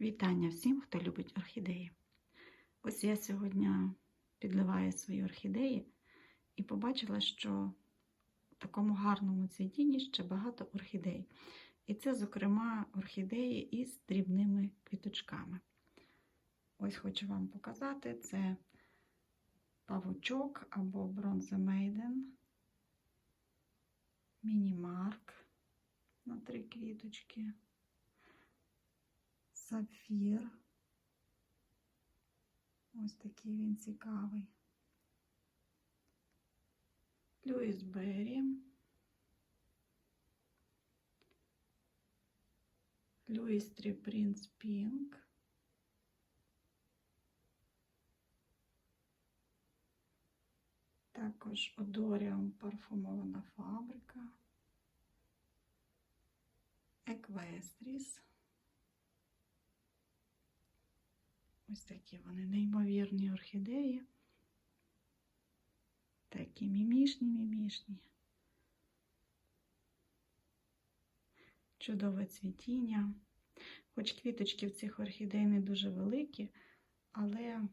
Вітання всім, хто любить орхідеї. Ось я сьогодні підливаю свої орхідеї і побачила, що в такому гарному цвітінні ще багато орхідей. І це, зокрема, орхідеї із дрібними квіточками. Ось хочу вам показати: це павучок або бронзомейден, мінімарк на три квіточки сапфір. Ось такий він цікавий. Льюіс Беррі. Льюіс Трі Принц Пінк. Також Одоріум парфумована фабрика. Еквестріс. Ось такі вони неймовірні орхідеї. Такі мімішні, мімішні. Чудове цвітіння. Хоч квіточки в цих орхідей не дуже великі, але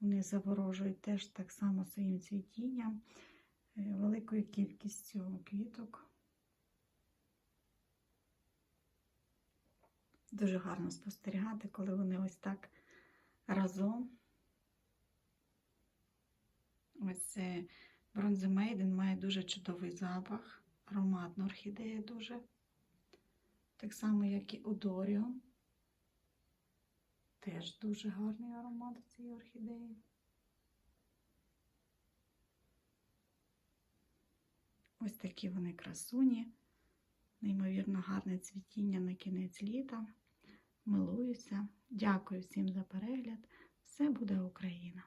вони заворожують теж так само своїм цвітінням, е, великою кількістю квіток. Дуже гарно спостерігати, коли вони ось так разом. Ось це бронзомейден має дуже чудовий запах, ароматна орхідея дуже. Так само, як і Одоріон. Теж дуже гарний аромат у цієї орхідеї. Ось такі вони красуні, неймовірно гарне цвітіння на кінець літа. Милуюся. Дякую всім за перегляд. Все буде Україна!